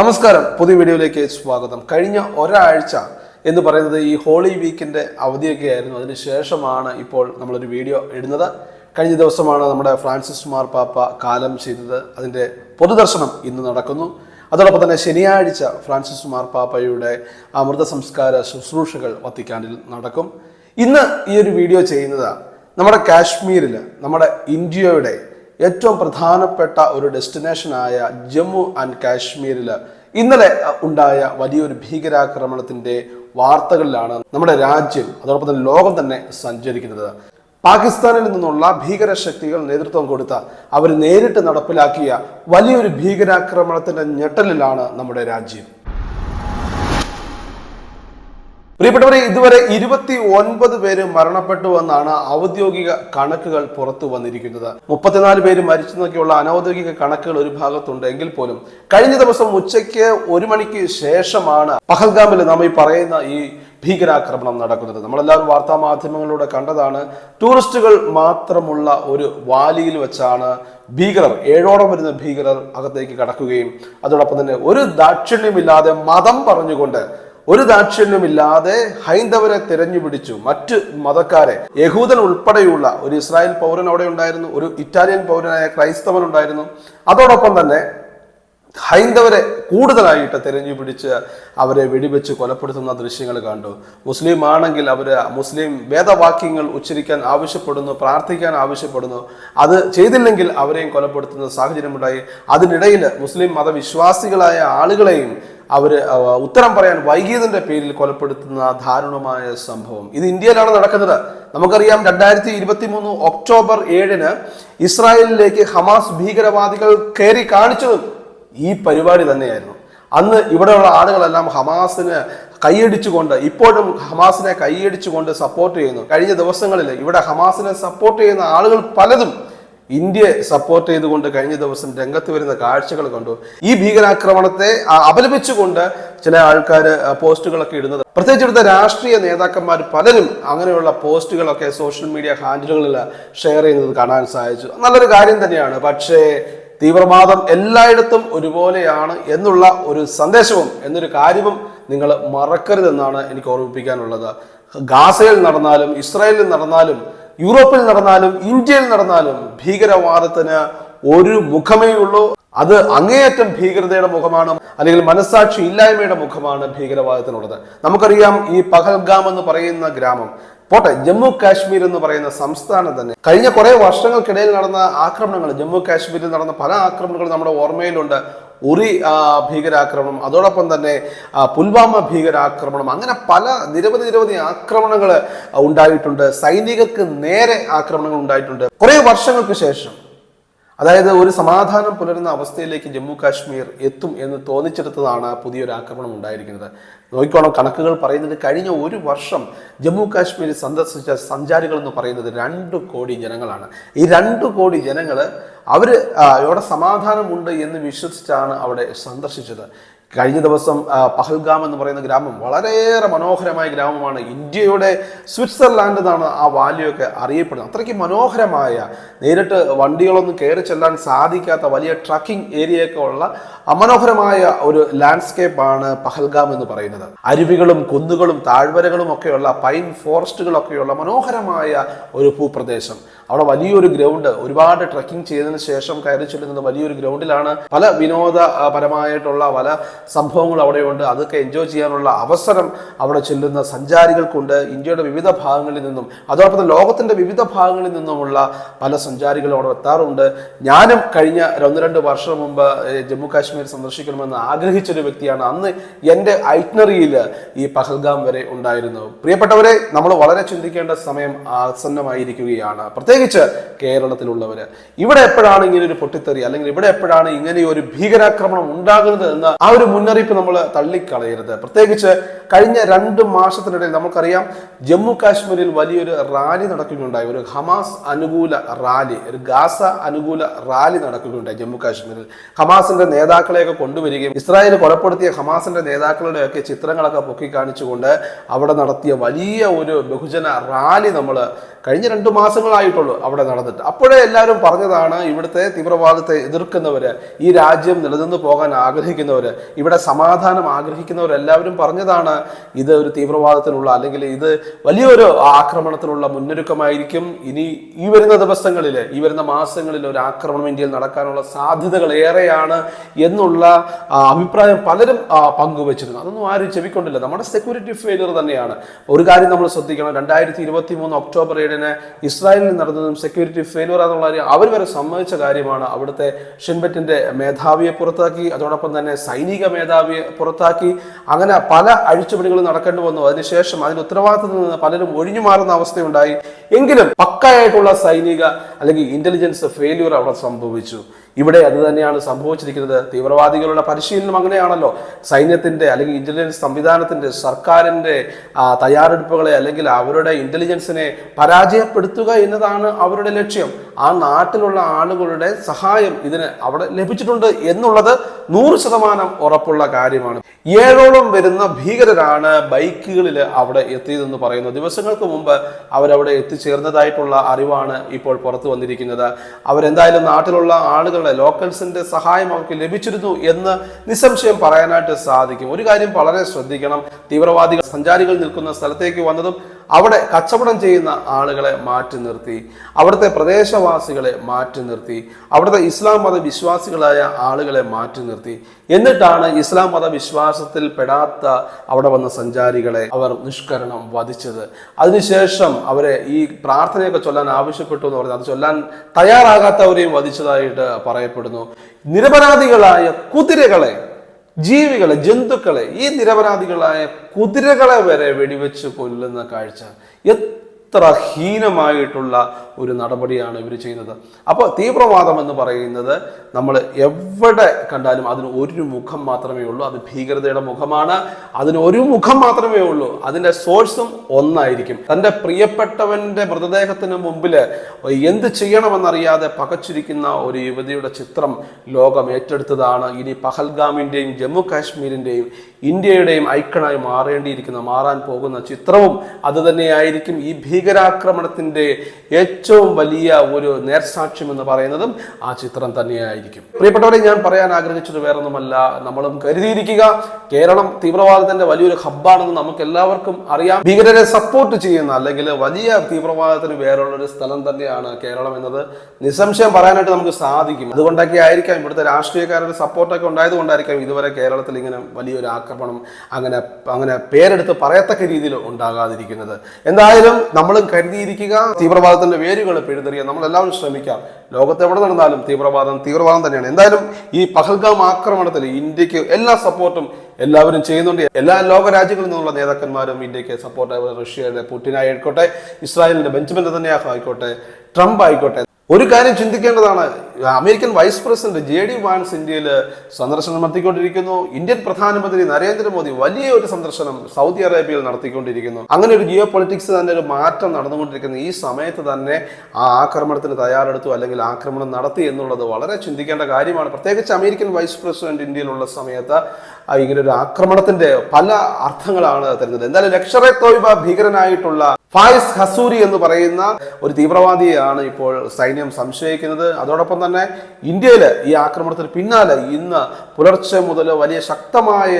നമസ്കാരം. പുതിയ വീഡിയോയിലേക്ക് സ്വാഗതം. കഴിഞ്ഞ ഒരാഴ്ച എന്ന് പറയുന്നത് ഈ ഹോളി വീക്കിന്റെ അവധിയൊക്കെ ആയിരുന്നു. അതിനുശേഷമാണ് ഇപ്പോൾ നമ്മളൊരു വീഡിയോ ഇടുന്നത്. കഴിഞ്ഞ ദിവസമാണ് നമ്മുടെ ഫ്രാൻസിസ് മാർ പാപ്പ കാലം ചെയ്തത്. അതിന്റെ പൊതുദർശനം ഇന്ന് നടക്കുന്നു. അതോടൊപ്പം തന്നെ ശനിയാഴ്ച ഫ്രാൻസിസ് മാർ പാപ്പയുടെ അമൃത സംസ്കാര ശുശ്രൂഷകൾ വത്തിക്കാനിൽ നടക്കും. ഇന്ന് ഈ ഒരു വീഡിയോ ചെയ്യുന്നത് നമ്മുടെ കാശ്മീരിൽ നമ്മുടെ ഇന്ത്യയുടെ ഏറ്റവും പ്രധാനപ്പെട്ട ഒരു ഡെസ്റ്റിനേഷനായ ജമ്മു ആൻഡ് കാശ്മീരിൽ ഇന്നലെ ഉണ്ടായ വലിയൊരു ഭീകരാക്രമണത്തിന്റെ വാർത്തകളിലാണ് നമ്മുടെ രാജ്യം അതോടൊപ്പം തന്നെ ലോകം തന്നെ സഞ്ചരിക്കുന്നത്. പാകിസ്ഥാനിൽ നിന്നുള്ള ഭീകര ശക്തികൾ നേതൃത്വം കൊടുത്ത അവർ നേരിട്ട് നടപ്പിലാക്കിയ വലിയൊരു ഭീകരാക്രമണത്തിന്റെ ഞെട്ടലിലാണ് നമ്മുടെ രാജ്യം. പ്രിയപ്പെട്ടവരെ ഇതുവരെ ഇരുപത്തി ഒൻപത് പേര് മരണപ്പെട്ടു എന്നാണ് ഔദ്യോഗിക കണക്കുകൾ പുറത്തു വന്നിരിക്കുന്നത്. മുപ്പത്തിനാല് പേര് മരിച്ചു എന്നൊക്കെയുള്ള അനൗദ്യോഗിക കണക്കുകൾ ഒരു ഭാഗത്തുണ്ട്. എങ്കിൽ പോലും കഴിഞ്ഞ ദിവസം ഉച്ചയ്ക്ക് ഒരു മണിക്ക് ശേഷമാണ് പഹൽഗാമിൽ നാം ഈ പറയുന്ന ഈ ഭീകരാക്രമണം നടക്കുന്നത്. നമ്മളെല്ലാവരും വാർത്താ മാധ്യമങ്ങളിലൂടെ കണ്ടതാണ്. ടൂറിസ്റ്റുകൾ മാത്രമുള്ള ഒരു വാലിയിൽ വെച്ചാണ് ഭീകരർ ഏഴോളം വരുന്ന ഭീകരർ അകത്തേക്ക് കടക്കുകയും അതോടൊപ്പം തന്നെ ഒരു ദാക്ഷിണ്യമില്ലാതെ മതം പറഞ്ഞുകൊണ്ട് ഒരു ദാക്ഷിണ്യമില്ലാതെ ഹൈന്ദവരെ തിരഞ്ഞു പിടിച്ചു മറ്റ് മതക്കാരെ. യഹൂദൻ ഉൾപ്പെടെയുള്ള ഒരു ഇസ്രായേൽ പൗരൻ അവിടെ ഉണ്ടായിരുന്നു ഒരു ഇറ്റാലിയൻ പൗരനായ ക്രൈസ്തവൻ ഉണ്ടായിരുന്നു. അതോടൊപ്പം തന്നെ ഹൈന്ദവരെ കൂടുതലായിട്ട് തിരഞ്ഞു പിടിച്ച് അവരെ വെടിവെച്ച് കൊലപ്പെടുത്തുന്ന ദൃശ്യങ്ങൾ കണ്ടു. മുസ്ലിം ആണെങ്കിൽ അവർ മുസ്ലിം വേദവാക്യങ്ങൾ ഉച്ചരിക്കാൻ ആവശ്യപ്പെടുന്നു പ്രാർത്ഥിക്കാൻ ആവശ്യപ്പെടുന്നു. അത് ചെയ്തില്ലെങ്കിൽ അവരെയും കൊലപ്പെടുത്തുന്ന സാഹചര്യമുണ്ടായി. അതിനിടയിൽ മുസ്ലിം മതവിശ്വാസികളായ ആളുകളെയും അവർ ഉത്തരം പറയാൻ വൈകിയതിന്റെ പേരിൽ കൊലപ്പെടുത്തുന്ന ദാരുണമായ സംഭവം. ഇത് ഇന്ത്യയിലാണ് നടക്കുന്നത്. നമുക്കറിയാം രണ്ടായിരത്തി ഇരുപത്തി മൂന്ന് ഒക്ടോബർ ഏഴിന് ഇസ്രായേലിലേക്ക് ഹമാസ് ഭീകരവാദികൾ കയറി കാണിച്ചതും ഈ പരിപാടി തന്നെയായിരുന്നു. അന്ന് ഇവിടെയുള്ള ആളുകളെല്ലാം ഹമാസിന് കൈയടിച്ചുകൊണ്ട് ഇപ്പോഴും ഹമാസിനെ കൈയടിച്ചുകൊണ്ട് സപ്പോർട്ട് ചെയ്യുന്നു. കഴിഞ്ഞ ദിവസങ്ങളിൽ ഇവിടെ ഹമാസിനെ സപ്പോർട്ട് ചെയ്യുന്ന ആളുകൾ പലതും ഇന്ത്യയെ സപ്പോർട്ട് ചെയ്തുകൊണ്ട് കഴിഞ്ഞ ദിവസം രംഗത്ത് വരുന്ന കാഴ്ചകൾ കണ്ടു. ഈ ഭീകരാക്രമണത്തെ അപലപിച്ചുകൊണ്ട് ചില ആൾക്കാർ പോസ്റ്റുകളൊക്കെ ഇടുന്നത്. പ്രത്യേകിച്ച് ഇവിടുത്തെ രാഷ്ട്രീയ നേതാക്കന്മാർ പലരും അങ്ങനെയുള്ള പോസ്റ്റുകളൊക്കെ സോഷ്യൽ മീഡിയ ഹാൻഡിലുകളിൽ ഷെയർ ചെയ്യുന്നത് കാണാൻ സാധിച്ചു. നല്ലൊരു കാര്യം തന്നെയാണ്. പക്ഷേ തീവ്രവാദം എല്ലായിടത്തും ഒരുപോലെയാണ് എന്നുള്ള ഒരു സന്ദേശവും എന്നൊരു കാര്യവും നിങ്ങൾ മറക്കരുതെന്നാണ് എനിക്ക് ഓർമ്മിപ്പിക്കാനുള്ളത്. ഗാസയിൽ നടന്നാലും ഇസ്രായേലിൽ നടന്നാലും യൂറോപ്പിൽ നടന്നാലും ഇന്ത്യയിൽ നടന്നാലും ഭീകരവാദത്തിന് ഒരു മുഖമേ ഉള്ളൂ. അത് അങ്ങേയറ്റം ഭീകരതയുടെ മുഖമാണ് അല്ലെങ്കിൽ മനസ്സാക്ഷി ഇല്ലായ്മയുടെ മുഖമാണ് ഭീകരവാദത്തിനുള്ളത്. നമുക്കറിയാം ഈ പഹൽഗാം എന്ന് പറയുന്ന ഗ്രാമം പോട്ടെ ജമ്മു കാശ്മീർ എന്ന് പറയുന്ന സംസ്ഥാനം തന്നെ. കഴിഞ്ഞ കുറെ വർഷങ്ങൾക്കിടയിൽ നടന്ന ആക്രമണങ്ങൾ ജമ്മു കാശ്മീരിൽ നടന്ന പല ആക്രമണങ്ങളും നമ്മുടെ ഓർമ്മയിലുണ്ട്. ഉറി ഭീകരാക്രമണം അതോടൊപ്പം തന്നെ പുൽവാമ ഭീകരാക്രമണം അങ്ങനെ പല നിരവധി നിരവധി ആക്രമണങ്ങൾ ഉണ്ടായിട്ടുണ്ട്. സൈനികർക്ക് നേരെ ആക്രമണങ്ങൾ ഉണ്ടായിട്ടുണ്ട്. കുറേ വർഷങ്ങൾക്ക് ശേഷം അതായത് ഒരു സമാധാനം പുലരുന്ന അവസ്ഥയിലേക്ക് ജമ്മു കാശ്മീർ എത്തും എന്ന് തോന്നിച്ചെടുത്തതാണ് പുതിയൊരു ആക്രമണം ഉണ്ടായിരിക്കുന്നത്. നോക്കിക്കോണം കണക്കുകൾ പറയുന്നത് കഴിഞ്ഞ ഒരു വർഷം ജമ്മു കാശ്മീർ സന്ദർശിച്ച സഞ്ചാരികൾ എന്ന് പറയുന്നത് രണ്ട് കോടി ജനങ്ങളാണ്. ഈ രണ്ട് കോടി ജനങ്ങൾ അവർ ഇവിടെ സമാധാനമുണ്ട് എന്ന് വിശ്വസിച്ചാണ് അവിടെ സന്ദർശിച്ചത്. കഴിഞ്ഞ ദിവസം പഹൽഗാം എന്ന് പറയുന്ന ഗ്രാമം വളരെയേറെ മനോഹരമായ ഗ്രാമമാണ്. ഇന്ത്യയുടെ സ്വിറ്റ്സർലാൻഡ് എന്നാണ് ആ വാല്യൊക്കെ അറിയപ്പെടുന്നത്. അത്രയ്ക്ക് മനോഹരമായ നേരിട്ട് വണ്ടികളൊന്നും കയറി ചെല്ലാൻ സാധിക്കാത്ത വലിയ ട്രക്കിംഗ് ഏരിയയൊക്കെ ഉള്ള അമനോഹരമായ ഒരു ലാൻഡ്സ്കേപ്പാണ് പഹൽഗാം എന്ന് പറയുന്നത്. അരുവികളും കുന്നുകളും താഴ്വരകളും ഒക്കെയുള്ള പൈൻ ഫോറസ്റ്റുകളൊക്കെയുള്ള മനോഹരമായ ഒരു ഭൂപ്രദേശം. അവിടെ വലിയൊരു ഗ്രൗണ്ട് ഒരുപാട് ട്രക്കിംഗ് ചെയ്തതിന് ശേഷം കയറി ചെല്ലുന്നത് വലിയൊരു ഗ്രൗണ്ടിലാണ്. പല വിനോദപരമായിട്ടുള്ള പല സംഭവങ്ങൾ അവിടെയുണ്ട്. അതൊക്കെ എൻജോയ് ചെയ്യാനുള്ള അവസരം അവിടെ ചെല്ലുന്ന സഞ്ചാരികൾക്കുണ്ട്. ഇന്ത്യയുടെ വിവിധ ഭാഗങ്ങളിൽ നിന്നും അതോടൊപ്പം ലോകത്തിന്റെ വിവിധ ഭാഗങ്ങളിൽ നിന്നുമുള്ള പല സഞ്ചാരികളും അവിടെ എത്താറുണ്ട്. ഞാനും കഴിഞ്ഞ ഒന്ന് രണ്ട് വർഷം മുമ്പ് ജമ്മു കാശ്മീർ സന്ദർശിക്കണമെന്ന് ആഗ്രഹിച്ചൊരു വ്യക്തിയാണ്. അന്ന് എന്റെ ഐറ്റ്നറിയിൽ ഈ പഹൽഗാം വരെ ഉണ്ടായിരുന്നു. പ്രിയപ്പെട്ടവരെ നമ്മൾ വളരെ ചിന്തിക്കേണ്ട സമയം ആസന്നമായിരിക്കുകയാണ്. പ്രത്യേകിച്ച് കേരളത്തിലുള്ളവർ ഇവിടെ എപ്പോഴാണ് ഇങ്ങനെ ഒരു പൊട്ടിത്തെറി അല്ലെങ്കിൽ ഇവിടെ എപ്പോഴാണ് ഇങ്ങനെ ഒരു ഭീകരാക്രമണം ഉണ്ടാകുന്നത് എന്ന ആ ഒരു മുന്നറിയിപ്പ് നമ്മൾ തള്ളിക്കളയരുത്. പ്രത്യേകിച്ച് കഴിഞ്ഞ രണ്ട് മാസത്തിനിടയിൽ നമുക്കറിയാം ജമ്മു കാശ്മീരിൽ വലിയൊരു റാലി നടക്കുകയുണ്ടായി. ഒരു ഹമാസ് അനുകൂല റാലി ഒരു ഗാസ അനുകൂല റാലി നടക്കുകയുണ്ടായി ജമ്മു കാശ്മീരിൽ. ഹമാസിന്റെ നേതാക്കളെയൊക്കെ കൊണ്ടുവരികയും ഇസ്രായേൽ കൊലപ്പെടുത്തിയ ഹമാസിന്റെ നേതാക്കളുടെയൊക്കെ ചിത്രങ്ങളൊക്കെ പൊക്കി കാണിച്ചുകൊണ്ട് അവിടെ നടത്തിയ വലിയ ഒരു ബഹുജന റാലി നമ്മൾ കഴിഞ്ഞ രണ്ട് മാസങ്ങളായിട്ടുള്ളൂ അവിടെ നടന്നിട്ട്. അപ്പോഴേ എല്ലാവരും പറഞ്ഞതാണ് ഇവിടുത്തെ തീവ്രവാദത്തെ എതിർക്കുന്നവര് ഈ രാജ്യം നിലനിന്ന് പോകാൻ ആഗ്രഹിക്കുന്നവര് ഇവിടെ സമാധാനം ആഗ്രഹിക്കുന്നവരെല്ലാവരും പറഞ്ഞതാണ് ഇത് ഒരു തീവ്രവാദത്തിനുള്ള അല്ലെങ്കിൽ ഇത് വലിയൊരു ആക്രമണത്തിനുള്ള മുന്നൊരുക്കമായിരിക്കും. ഇനി ഈ വരുന്ന ദിവസങ്ങളിൽ ഈ വരുന്ന മാസങ്ങളിൽ ഒരു ആക്രമണം ഇന്ത്യയിൽ നടക്കാനുള്ള സാധ്യതകൾ ഏറെയാണ് എന്നുള്ള അഭിപ്രായം പലരും പങ്കുവച്ചിരുന്നു. അതൊന്നും ആരും ചെവിക്കൊണ്ടില്ല. നമ്മുടെ സെക്യൂരിറ്റി ഫെയിലിയർ തന്നെയാണ്. ഒരു കാര്യം നമ്മൾ ശ്രദ്ധിക്കണം. രണ്ടായിരത്തി ഇരുപത്തി മൂന്ന് ഒക്ടോബർ ഏഴിന് ഇസ്രായേലിൽ നടന്നതും സെക്യൂരിറ്റി ഫെയിലിയർ എന്നുള്ള കാര്യം അവർ വരെ സമ്മതിച്ച കാര്യമാണ് അവിടുത്തെ ഷിൻബറ്റിന്റെ മേധാവിയെ പുറത്താക്കി. അതോടൊപ്പം തന്നെ സൈനിക മേധാവിയെ പുറത്താക്കി. അങ്ങനെ പല അഴിച്ചുപണികളും നടക്കേണ്ടി വന്നു. അതിനുശേഷം അതിന്റെ ഉത്തരവാദിത്തത്തിൽ നിന്ന് പലരും ഒഴിഞ്ഞു മാറുന്ന അവസ്ഥയുണ്ടായി. എങ്കിലും പക്കായിട്ടുള്ള സൈനിക അല്ലെങ്കിൽ ഇന്റലിജൻസ് ഫെയിലിയർ അവിടെ സംഭവിച്ചു. ഇവിടെ അത് തന്നെയാണ് സംഭവിച്ചിരിക്കുന്നത്. തീവ്രവാദികളുടെ പരിശീലനം അങ്ങനെയാണല്ലോ. സൈന്യത്തിന്റെ അല്ലെങ്കിൽ ഇന്റലിജൻസ് സംവിധാനത്തിന്റെ സർക്കാരിന്റെ തയ്യാറെടുപ്പുകളെ അല്ലെങ്കിൽ അവരുടെ ഇന്റലിജൻസിനെ പരാജയപ്പെടുത്തുക എന്നതാണ് അവരുടെ ലക്ഷ്യം. ആ നാട്ടിലുള്ള ആളുകളുടെ സഹായം ഇതിന് അവിടെ ലഭിച്ചിട്ടുണ്ട് എന്നുള്ളത് നൂറ് ശതമാനം ഉറപ്പുള്ള കാര്യമാണ്. ഏഴോളം വരുന്ന ഭീകരരാണ് ബൈക്കുകളിൽ അവിടെ എത്തിയതെന്ന് പറയുന്നു. ദിവസങ്ങൾക്ക് മുമ്പ് അവരവിടെ എത്തിച്ചേർന്നതായിട്ടുള്ള അറിവാണ് ഇപ്പോൾ പുറത്തു വന്നിരിക്കുന്നത്. അവരെന്തായാലും നാട്ടിലുള്ള ആളുകളുടെ ലോക്കൽസിന്റെ സഹായം അവർക്ക് ലഭിച്ചിരുന്നു എന്ന് നിസ്സംശയം പറയാനായിട്ട് സാധിക്കും. ഒരു കാര്യം വളരെ ശ്രദ്ധിക്കണം. തീവ്രവാദികൾ സഞ്ചാരികൾ നിൽക്കുന്ന സ്ഥലത്തേക്ക് വന്നതും അവിടെ കച്ചവടം ചെയ്യുന്ന ആളുകളെ മാറ്റി നിർത്തി അവിടുത്തെ പ്രദേശവാസികളെ മാറ്റി നിർത്തി അവിടുത്തെ ഇസ്ലാം മത വിശ്വാസികളായ ആളുകളെ മാറ്റി നിർത്തി. എന്നിട്ടാണ് ഇസ്ലാം മത വിശ്വാസത്തിൽ പെടാത്ത അവിടെ വന്ന സഞ്ചാരികളെ അവർ നിഷ്കരണം വധിച്ചത്. അതിനുശേഷം അവരെ ഈ പ്രാർത്ഥനയൊക്കെ ചൊല്ലാൻ ആവശ്യപ്പെട്ടു എന്ന് പറഞ്ഞാൽ അത് ചൊല്ലാൻ തയ്യാറാകാത്തവരെയും വധിച്ചതായിട്ട് പറയപ്പെടുന്നു. നിരപരാധികളായ കുതിരകളെ ജീവികളെ ജന്തുക്കളെ ഈ നിരപരാധികളായ കുതിരകളെ വരെ വെടിവെച്ച് കൊല്ലുന്ന കാഴ്ച. എത്ര ഹീനമായിട്ടുള്ള ഒരു നടപടിയാണ് ഇവർ ചെയ്യുന്നത്. അപ്പോൾ തീവ്രവാദം എന്ന് പറയുന്നത് നമ്മൾ എവിടെ കണ്ടാലും അതിന് ഒരു മുഖം മാത്രമേ ഉള്ളൂ. അത് ഭീകരതയുടെ മുഖമാണ്. അതിന് ഒരു മുഖം മാത്രമേ ഉള്ളൂ. അതിന്റെ സോഴ്സും ഒന്നായിരിക്കും. തന്റെ പ്രിയപ്പെട്ടവന്റെ മൃതദേഹത്തിന് മുമ്പിൽ എന്ത് ചെയ്യണമെന്നറിയാതെ പകച്ചിരിക്കുന്ന ഒരു യുവതിയുടെ ചിത്രം ലോകം ഏറ്റെടുത്തതാണ്. ഇനി പഹൽഗാമിന്റെയും ജമ്മു കാശ്മീരിന്റെയും ഇന്ത്യയുടെയും ഐക്കണായി മാറേണ്ടിയിരിക്കുന്ന മാറാൻ പോകുന്ന ചിത്രവും അത് തന്നെയായിരിക്കും ഈ ഭീകരാക്രമണത്തിന്റെ ഏറ്റവും വലിയ ഒരു നേർസാക്ഷ്യം എന്ന് പറയുന്നതും ആ ചിത്രം തന്നെയായിരിക്കും. പ്രിയപ്പെട്ടവരെ ഞാൻ പറയാൻ ആഗ്രഹിച്ചത് വേറൊന്നുമല്ല. നമ്മളും കരുതിയിരിക്കുക കേരളം തീവ്രവാദത്തിന്റെ വലിയൊരു ഹബ്ബാണെന്ന് നമുക്ക് എല്ലാവർക്കും അറിയാം. ഭീകരരെ സപ്പോർട്ട് ചെയ്യുന്ന അല്ലെങ്കിൽ വലിയ തീവ്രവാദത്തിന് വേറുള്ള ഒരു സ്ഥലം തന്നെയാണ് കേരളം എന്നത്. നിസ്സംശയം പറയാനായിട്ട് നമുക്ക് സാധിക്കും. അതുകൊണ്ടൊക്കെ ആയിരിക്കാം ഇവിടുത്തെ രാഷ്ട്രീയക്കാരുടെ സപ്പോർട്ടൊക്കെ ഉണ്ടായത് കൊണ്ടായിരിക്കാം ഇതുവരെ കേരളത്തിൽ ഇങ്ങനെ വലിയൊരു അങ്ങനെ അങ്ങനെ പേരെടുത്ത് പറയത്തക്ക രീതിയിൽ ഉണ്ടാകാതിരിക്കുന്നത്. എന്തായാലും നമ്മളും കരുതിയിരിക്കുക തീവ്രവാദത്തിന്റെ വേരുകൾ പിഴുതെറിയാൻ നമ്മളെല്ലാവരും ശ്രമിക്കാം. ലോകത്ത് എവിടെ നടന്നാലും തീവ്രവാദം തീവ്രവാദം തന്നെയാണ്. എന്തായാലും ഈ പഹൽഗാം ആക്രമണത്തിൽ ഇന്ത്യയ്ക്ക് എല്ലാ സപ്പോർട്ടും എല്ലാവരും ചെയ്യുന്നുണ്ട്. എല്ലാ ലോക രാജ്യങ്ങളിൽ നിന്നുള്ള നേതാക്കന്മാരും ഇന്ത്യയ്ക്ക് സപ്പോർട്ട് റഷ്യയുടെ പുട്ടിനായിക്കോട്ടെ ഇസ്രായേലിന്റെ ബെഞ്ചമിൻ തന്നെ ആയിക്കോട്ടെ ട്രംപ് ആയിക്കോട്ടെ ഒരു കാര്യം ചിന്തിക്കേണ്ടതാണ്. American vice president J D Vance ഇന്ത്യയിൽ സന്ദർശനം നടത്തിക്കൊണ്ടിരിക്കുന്നു. ഇന്ത്യൻ പ്രധാനമന്ത്രി നരേന്ദ്രമോദി വലിയ ഒരു സന്ദർശനം സൗദി അറേബ്യയിൽ നടത്തിക്കൊണ്ടിരിക്കുന്നു. അങ്ങനെ ഒരു ജിയോ പൊളിറ്റിക്സ് തന്നെ ഒരു മാറ്റം നടന്നുകൊണ്ടിരിക്കുന്ന. ഈ സമയത്ത് തന്നെ ആ ആക്രമണത്തിന് തയ്യാറെടുത്തു അല്ലെങ്കിൽ ആക്രമണം നടത്തി എന്നുള്ളത് വളരെ ചിന്തിക്കേണ്ട കാര്യമാണ്. പ്രത്യേകിച്ച് അമേരിക്കൻ വൈസ് പ്രസിഡന്റ് ഇന്ത്യയിലുള്ള സമയത്ത് ഇങ്ങനെ ഒരു ആക്രമണത്തിന്റെ പല അർത്ഥങ്ങളാണ് തരുന്നത്. എന്തായാലും ലക്ഷറെ തോയ്ബ ഭീകരനായിട്ടുള്ള ഫായിസ് ഹസൂരി എന്ന് പറയുന്ന ഒരു തീവ്രവാദിയാണ് ഇപ്പോൾ സൈന്യം സംശയിക്കുന്നത്. അതോടൊപ്പം തന്നെ ഇന്ത്യയിൽ ഈ ആക്രമണത്തിന് പിന്നാലെ ഇന്ന് പുലർച്ചെ മുതൽ വലിയ ശക്തമായ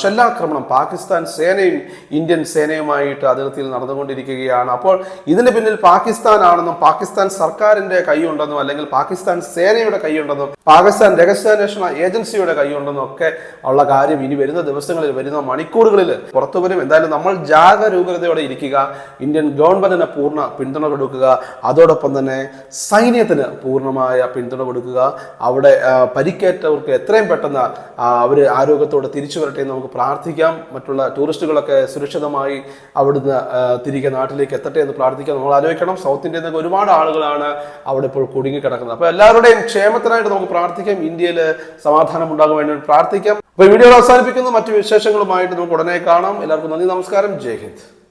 ഷെല്ലാക്രമണം പാകിസ്ഥാൻ സേനയും ഇന്ത്യൻ സേനയുമായിട്ട് അതിർത്തിയിൽ നടന്നുകൊണ്ടിരിക്കുകയാണ്. അപ്പോൾ ഇതിന് പിന്നിൽ പാകിസ്ഥാൻ ആണെന്നും പാകിസ്ഥാൻ സർക്കാരിന്റെ കൈയുണ്ടെന്നും അല്ലെങ്കിൽ പാകിസ്ഥാൻ സേനയുടെ കൈയുണ്ടെന്നും പാകിസ്ഥാൻ രഹസ്യാന്വേഷണ ഏജൻസിയുടെ കൈയുണ്ടെന്നും ഒക്കെ ഉള്ള കാര്യം ഇനി വരുന്ന ദിവസങ്ങളിൽ വരുന്ന മണിക്കൂറുകളിൽ പുറത്തു വരും. എന്തായാലും നമ്മൾ ജാഗരൂകതയോടെ ഇരിക്കുക. ഇന്ത്യൻ ഗവൺമെന്റിന് പൂർണ പിന്തുണ കൊടുക്കുക. അതോടൊപ്പം തന്നെ സൈന്യത്തിന് പൂർണമായ പിന്തുണ കൊടുക്കുക. അവിടെ പരിക്കേറ്റവർക്ക് എത്രയും പെട്ടെന്ന് അവർ ആരോഗ്യത്തോടെ തിരിച്ചു വരട്ടെ എന്ന് നമുക്ക് പ്രാർത്ഥിക്കാം. മറ്റുള്ള ടൂറിസ്റ്റുകളൊക്കെ സുരക്ഷിതമായി അവിടുന്ന് തിരികെ നാട്ടിലേക്ക് എത്തട്ടെ എന്ന് പ്രാർത്ഥിക്കാം. നമ്മൾ ആലോചിക്കണം സൗത്ത് ഇന്ത്യയിൽ നിന്നൊക്കെ ഒരുപാട് ആളുകളാണ് അവിടെ ഇപ്പോൾ കുടുങ്ങിക്കിടക്കുന്നത്. അപ്പോൾ എല്ലാവരുടെയും ക്ഷേമത്തിനായിട്ട് നമുക്ക് പ്രാർത്ഥിക്കാം. ഇന്ത്യയിൽ സമാധാനം ഉണ്ടാകാൻ വേണ്ടി പ്രാർത്ഥിക്കാം. അപ്പോൾ വീഡിയോ അവസാനിപ്പിക്കുന്നു. മറ്റു വിശേഷങ്ങളുമായിട്ട് നമുക്ക് ഉടനെ കാണാം. എല്ലാവർക്കും നന്ദി നമസ്കാരം. ജയ് ഹിന്ദ്.